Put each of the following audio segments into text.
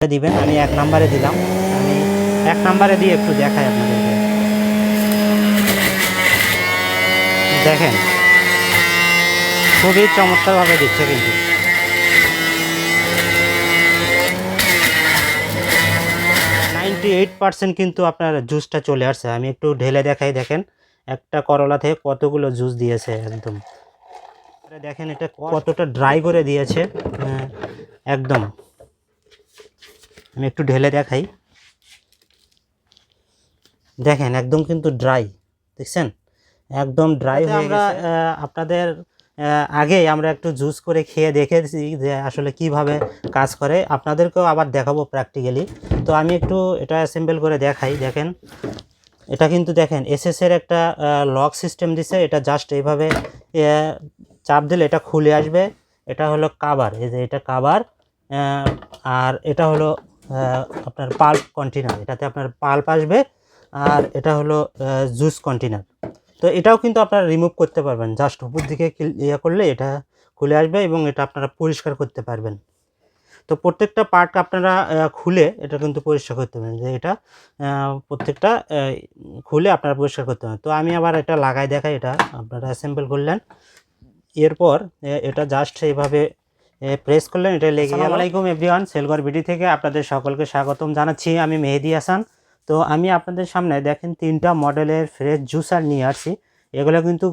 দিবেন আমি এক নাম্বারে দিলাম। আমি এক নাম্বারে দিয়ে একটু দেখাই আপনাদেরকে। দেখেন খুবই চমৎকারভাবে দিচ্ছে কিন্তু। নাইনটি এইট পার্সেন্ট কিন্তু আপনার জুসটা চলে আসছে। আমি একটু ঢেলে দেখাই দেখেন। একটা করলা থেকে কতগুলো জুস দিয়েছে একদম। দেখেন এটা কতটা ড্রাই করে দিয়েছে। হ্যাঁ, একদম। আমি একটু ঢেলে দেখাই। দেখেন একদম কিন্তু ড্রাই দেখছেন? একদম ড্রাই হয়ে আমরা আপনাদের আগে আমরা একটু জুস করে খেয়ে দেখেছি যে আসলে কীভাবে কাজ করে। আপনাদেরকেও আবার দেখাবো প্র্যাকটিক্যালি তো আমি একটু এটা অ্যাসেম্বল করে দেখাই দেখেন। এটা কিন্তু দেখেন এসএস এর একটা লক সিস্টেম দিছে। এটা জাস্ট এইভাবে চাপ দিলে এটা খুলে আসবে। এটা হলো কাবার এই যে এটা কাবার আর এটা হলো আপনার পাল্প কন্টেনার এটাতে আপনার পাল্প আসবে আর এটা হলো জুস কন্টেনার তো এটাও কিন্তু আপনারা রিমুভ করতে পারবেন জাস্ট উপর দিকে ইয়ে করলে এটা খুলে আসবে এবং এটা আপনারা পরিষ্কার করতে পারবেন। তো প্রত্যেকটা পার্ট আপনারা খুলে এটা কিন্তু পরিষ্কার করতে পারবেন, যে এটা প্রত্যেকটা খুলে আপনারা পরিষ্কার করতে পারবেন। তো আমি আবার এটা লাগাই দেখাই, এটা আপনারা অ্যাসেম্বল করলেন। এরপর এটা জাস্ট এইভাবে প্রেস করলেন এটা লেগে গেল। আলাইকুম এভরিওয়ান সেলগর বিডি থেকে আপনাদের সকলকে স্বাগতম জানাচ্ছি। আমি মেহেদি হাসান। তো আমি আপনাদের সামনে দেখেন তিনটা মডেলের ফ্রেশ জুসার নিয়ে আসছি। এগুলো কিন্তু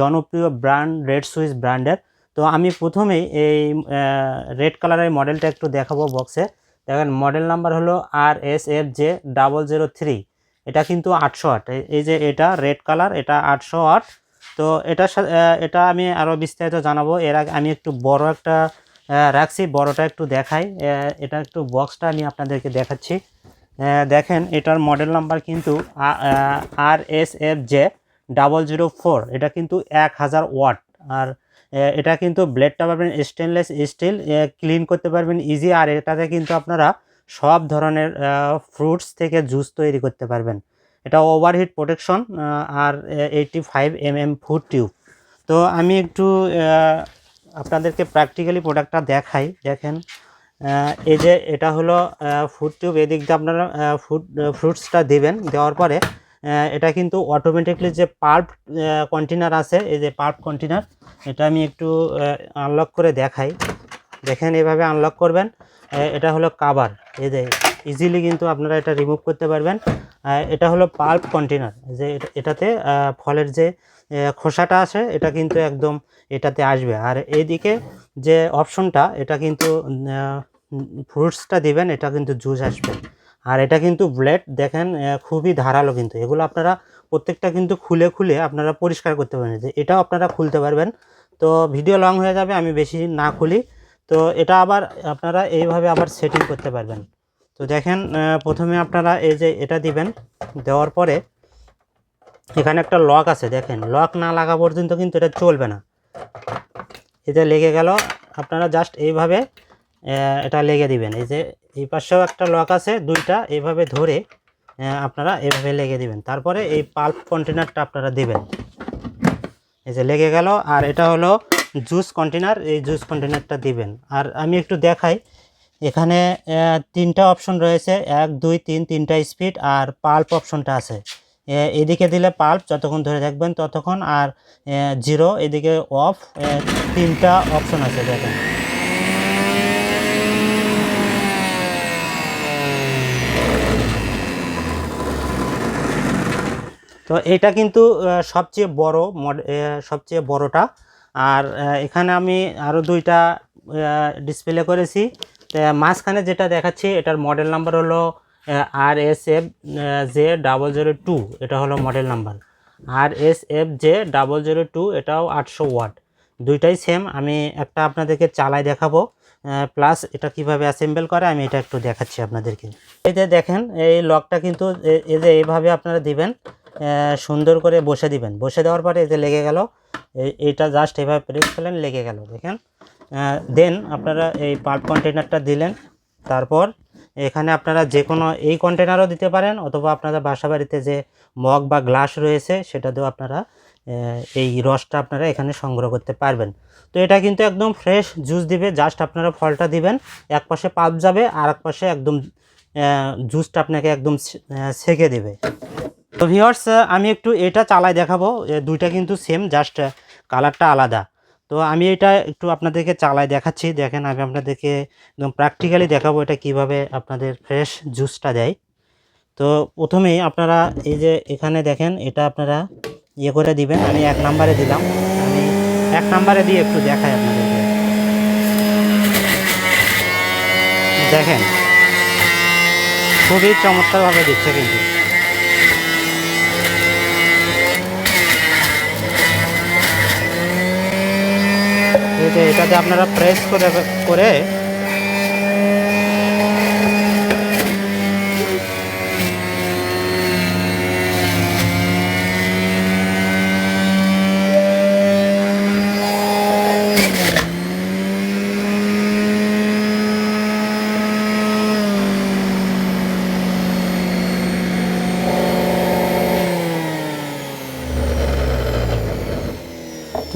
জনপ্রিয় ব্র্যান্ড রেড সুইস ব্র্যান্ডের তো আমি প্রথমেই এই রেড কালারের মডেলটা একটু দেখাবো বক্সে দেখেন মডেল নাম্বার হলো R S F J double zero three এটা কিন্তু আটশো আট। এই যে এটা রেড কালার এটা আটশো আট। তো এটার সাথে এটা আমি আরও বিস্তারিত জানাব। এর আগে আমি একটু বড় একটা রাখছি, বড়টা একটু দেখাই। এটা একটু বক্সটা আমি আপনাদেরকে দেখাচ্ছি। দেখেন, এটার মডেল নাম্বার কিন্তু R S F J double zero four এটা কিন্তু এক হাজার ওয়াট। আর এটা কিন্তু ব্লেডটা পাবেন স্টেনলেস স্টিল ক্লিন করতে পারবেন ইজি আর এটাতে কিন্তু আপনারা সব ধরনের ফ্রুটস থেকে জুস তৈরি করতে পারবেন। এটা ওভারহিট প্রোটেকশন আর eighty five M M food tube তো আমি একটু আপনাদেরকে প্র্যাকটিক্যালি প্রোডাক্টটা দেখাই। দেখেন এই যে এটা হলো ফুড টিউব এদিক দিয়ে আপনারা ফুড ফ্রুটসটা দেবেন। দেওয়ার পরে এটা কিন্তু অটোমেটিকলি যে পাল্প কন্টেনার আছে, এই যে পাল্প কন্টেনার এটা আমি একটু আনলক করে দেখাই। দেখেন, এভাবে আনলক করবেন। এটা হলো কাবার এই যে ইজিলি কিন্তু আপনারা এটা রিমুভ করতে পারবেন। এটা হলো পাল্প কন্টেনার যে এটা- এটাতে ফলের যে খোসাটা আছে, এটা কিন্তু একদম এটাতে আসবে। আর এইদিকে যে অপশনটা এটা কিন্তু ফ্রুটসটা দিবেন, এটা কিন্তু জুস আসবে। আর এটা কিন্তু ব্লেড দেখেন খুবই ধারালো কিন্তু। এগুলো আপনারা প্রত্যেকটা কিন্তু খুলে খুলে আপনারা পরিষ্কার করতে পারবেন। যে এটাও আপনারা খুলতে পারবেন। তো ভিডিও লং হয়ে যাবে, আমি বেশি না খুলি। তো এটা আবার আপনারা এইভাবে আবার সেটিং করতে পারবেন। তো দেখেন প্রথমে আপনারা এই যে এটা দিবেন, দেওয়ার পরে এখানে একটা লক আছে, দেখেন, লক না লাগা পর্যন্ত কিন্তু এটা চলবে না। এটা লেগে গেল, আপনারা জাস্ট এইভাবে এটা লেগে দিবেন। এই যে এই পাশেও একটা লক আছে, দুইটা, এইভাবে ধরে আপনারা এইভাবে লেগে দিবেন। তারপরে এই পাল্প কন্টেনারটা আপনারা দিবেন। এই যে লেগে গেল, আর এটা হলো জুস কন্টেনার, এই জুস কন্টেনারটা দিবেন। আর আমি একটু দেখাই এখানে তিনটা অপশন রয়েছে। এক, দুই, তিন, তিনটা স্পিড আর পাল্প অপশনটা আছে। এদিকে দিলে পাল্প যতক্ষণ ধরে থাকবেন ততক্ষণ আর জিরো এদিকে অফ তিনটা অপশন আছে দেখেন। তো এটা কিন্তু সবচেয়ে বড় সবচেয়ে বড়টা। আর এখানে আমি আরও দুইটা ডিসপ্লে করেছি। মাঝখানে যেটা দেখাচ্ছি, এটার মডেল নাম্বার হলো R S F J double zero two এটা হলো model number R S F J double zero two এটাও আটশো ওয়াট। দুইটাই সেম আমি একটা আপনাদেরকে চালাই দেখাবো প্লাস এটা কীভাবে অ্যাসেম্বল করে, আমি এটা একটু দেখাচ্ছি আপনাদেরকে। এই যে দেখেন, এই লকটা কিন্তু এই যে এইভাবে আপনারা দিবেন সুন্দর করে বসে দিবেন। বসে দেওয়ার পরে এই যে লেগে গেল এইটা জাস্ট এভাবে প্রেস করলেন, লেগে গেল, দেখেন। দেন আপনারা এই পাল্প কন্টেনারটা দিলেন। তারপর এখানে আপনারা যে কোনো এই কন্টেনারও দিতে পারেন, অথবা আপনাদের বাসা বাড়িতে যে মগ বা গ্লাস রয়েছে, সেটা দিয়েও আপনারা এই রসটা আপনারা এখানে সংগ্রহ করতে পারবেন। তো এটা কিন্তু একদম ফ্রেশ জুস দিবে জাস্ট আপনারা ফলটা দিবেন, এক পাশে পাল্প যাবে, আর এক পাশে একদম জুসটা আপনাকে একদম সেকে দেবে। তো ভিওর্স আমি একটু এটা চালাই দেখাবো দুইটা কিন্তু সেম জাস্ট কালারটা আলাদা। তো আমি এটা একটু আপনাদেরকে চালায় দেখাচ্ছি। দেখেন, আমি আপনাদেরকে একদম প্র্যাকটিক্যালি দেখাবো এটা কীভাবে আপনাদের ফ্রেশ জুসটা দেয়। তো প্রথমেই আপনারা এই যে এখানে দেখেন, এটা আপনারা ইয়ে করে দিবেন। আমি এক নাম্বারে দিলাম। আমি এক নাম্বারে দিয়ে একটু দেখাই আপনাদেরকে। দেখেন, খুবই চমৎকারভাবে দিচ্ছে কিন্তু। যে এটাতে আপনারা প্রেস করে করে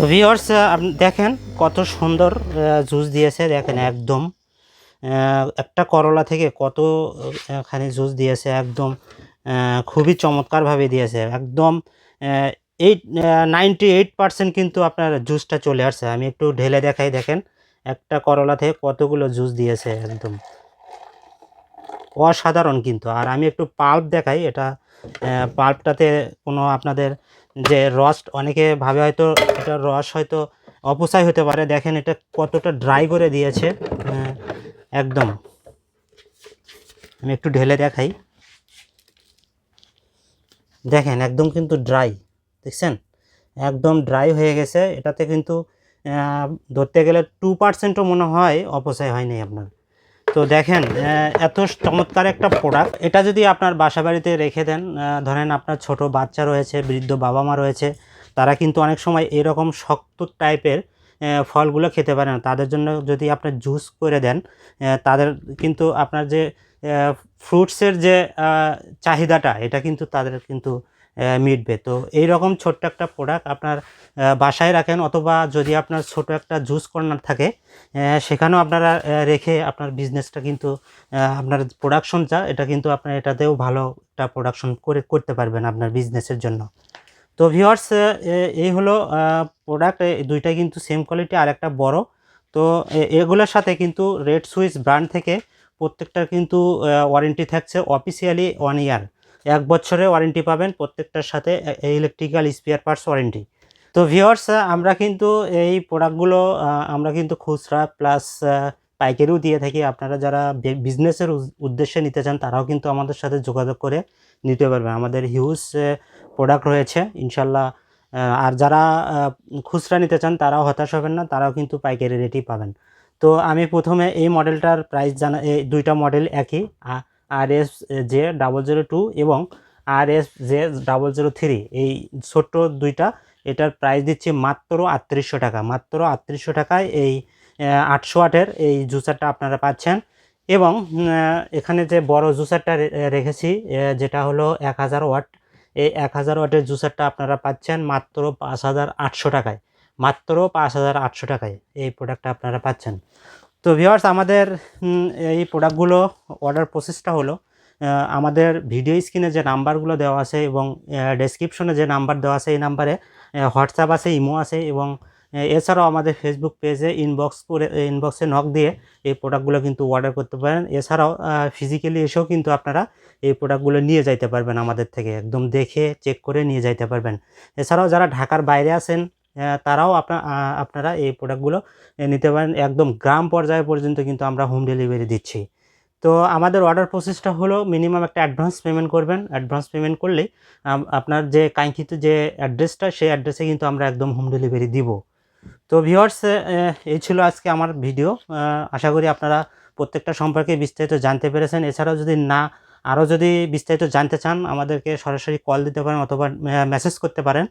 তো ভিওর্স আপনি দেখেন কত সুন্দর জুস দিয়েছে দেখেন একদম। একটা করলা থেকে কত আহ, খানি জুস দিয়েছে একদম খুবই চমৎকারভাবে দিয়েছে। একদম এইট নাইনটি এইট পার্সেন্ট কিন্তু আপনার জুসটা চলে আসছে। আমি একটু ঢেলে দেখাই দেখেন একটা করলা থেকে কতগুলো জুস দিয়েছে একদম। অসাধারণ কিন্তু। আর আমি একটু পাল্প দেখাই এটা পাল্পটাতে কোনো আপনাদের যে রস অনেকে ভাবে হয়তো এটা রস হয়তো অপচয় হতে পারে। দেখেন এটা কতটা ড্রাই করে দিয়েছে। একদম। আমি একটু ঢেলে দেখাই। দেখেন, একদম কিন্তু ড্রাই দেখছেন? একদম ড্রাই হয়ে গেছে। এটাতে কিন্তু ধরতে গেলে টু পার্সেন্টও মনে হয় অপচয় হয়নি আপনার। তো দেখেন এত চমৎকার একটা প্রোডাক্ট এটা যদি আপনার বাসা বাড়িতে রেখে দেন ধরেন আপনার ছোট বাচ্চা রয়েছে, বৃদ্ধ বাবা মা রয়েছে, তারা কিন্তু অনেক সময় এরকম শক্ত টাইপের ফলগুলো খেতে পারে না। তাদের জন্য যদি আপনার জুস করে দেন তাদের কিন্তু আপনার যে ফ্রুটসের যে চাহিদাটা, এটা কিন্তু তাদের কিন্তু মিটবে। তো এই রকম ছোট্ট একটা প্রোডাক্ট আপনার বাসায় রাখেন অথবা যদি আপনার ছোট একটা জুস কর্নার থাকে সেখানেও আপনারা রেখে আপনার বিজনেসটা কিন্তু আপনার প্রোডাকশন যা, এটা কিন্তু আপনার এটাতেও ভালো একটা প্রোডাকশন করে, করতে পারবেন আপনার বিজনেসের জন্য। তো ভিওয়ার্স এই হলো প্রোডাক্ট দুইটাই কিন্তু সেম কোয়ালিটি আর একটা বড়। তো এগুলোর সাথে কিন্তু রেড সুইচ ব্র্যান্ড থেকে প্রত্যেকটার কিন্তু ওয়ারেন্টি থাকছে অফিসিয়ালি ওয়ান ইয়ার এক বছরে ওয়ারেন্টি পাবেন, প্রত্যেকটার সাথে ইলেকট্রিক্যাল স্পেয়ার পার্টস ওয়ারেন্টি তো ভিওর্স আমরা কিন্তু এই প্রোডাক্টগুলো আমরা কিন্তু খুচরা প্লাস পাইকারিও দিয়ে থাকি। আপনারা যারা বিজনেসের উদ্দেশ্যে নিতে চান, তারাও কিন্তু আমাদের সাথে যোগাযোগ করে নিতে পারবেন। আমাদের হিউজ প্রোডাক্ট রয়েছে, ইনশাল্লাহ আর যারা খুচরা নিতে চান, তারাও হতাশ হবেন না, তারাও কিন্তু পাইকারি রেটই পাবেন। তো আমি প্রথমে এই মডেলটার প্রাইস জানা এই দুইটা মডেল একই। R S J double zero two এবং R S J double zero three এই ছোট্ট দুইটা, এটার প্রাইস দিচ্ছি মাত্র আটত্রিশশো টাকা। মাত্র আটত্রিশশো টাকায় এই আটশো ওয়াটের এই জুসারটা আপনারা পাচ্ছেন। এবং এখানে যে বড় জুসারটা রেখেছি যেটা হলো এক হাজার ওয়াট। এই এক হাজার ওয়াটের জুসারটা আপনারা পাচ্ছেন মাত্র পাঁচ হাজার আটশো টাকায়। মাত্র পাঁচ হাজার আটশো টাকায় এই প্রোডাক্টটা আপনারা পাচ্ছেন। তো ভিওয়ার্স আমাদের এই প্রোডাক্টগুলো অর্ডার প্রসেসটা হলো আমাদের ভিডিও স্ক্রিনে যে নাম্বারগুলো দেওয়া আছে এবং ডেসক্রিপশনে যে নাম্বার দেওয়া আছে এই নাম্বারে হোয়াটসঅ্যাপ আছে ইমো আছে এবং এছাড়াও আমাদের ফেসবুক পেজে ইনবক্স করে ইনবক্সে নক দিয়ে এই প্রোডাক্টগুলো কিন্তু অর্ডার করতে পারেন। এছাড়াও ফিজিক্যালি এসেও কিন্তু আপনারা এই প্রোডাক্টগুলো নিয়ে যাইতে পারবেন আমাদের থেকে, একদম দেখে চেক করে নিয়ে যাইতে পারবেন। এছাড়াও যারা ঢাকার বাইরে আছেন তারাও আপনার আপনারা এই প্রোডাক্টগুলো নিতে পারেন। একদম গ্রাম পর্যায়ে পর্যন্ত কিন্তু আমরা হোম ডেলিভারি দিচ্ছি। তো আমাদের অর্ডার প্রসেসটা হলো মিনিমাম একটা অ্যাডভান্স পেমেন্ট করবেন। অ্যাডভান্স পেমেন্ট করলেই আপনার যে কাঙ্ক্ষিত যে অ্যাড্রেসটা সেই অ্যাড্রেসে কিন্তু আমরা একদম হোম ডেলিভারি দিব। তো ভিওয়ার্স এই ছিল আজকে আমার ভিডিও আশা করি আপনারা প্রত্যেকটা সম্পর্কে বিস্তারিত জানতে পেরেছেন। এছাড়াও যদি না, আরও যদি বিস্তারিত জানতে চান, আমাদেরকে সরাসরি কল দিতে পারেন অথবা মেসেজ করতে পারেন।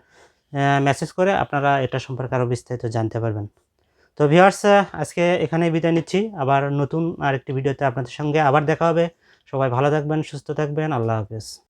মেসেজ করে আপনারা এটা সম্পর্কে আরও বিস্তারিত জানতে পারবেন। তো ভিউয়ার্স আজকে এখানে বিদায় নিচ্ছি। আবার নতুন আরেকটি ভিডিওতে আপনাদের সঙ্গে আবার দেখা হবে। সবাই ভালো থাকবেন, সুস্থ থাকবেন। আল্লাহ হাফেজ।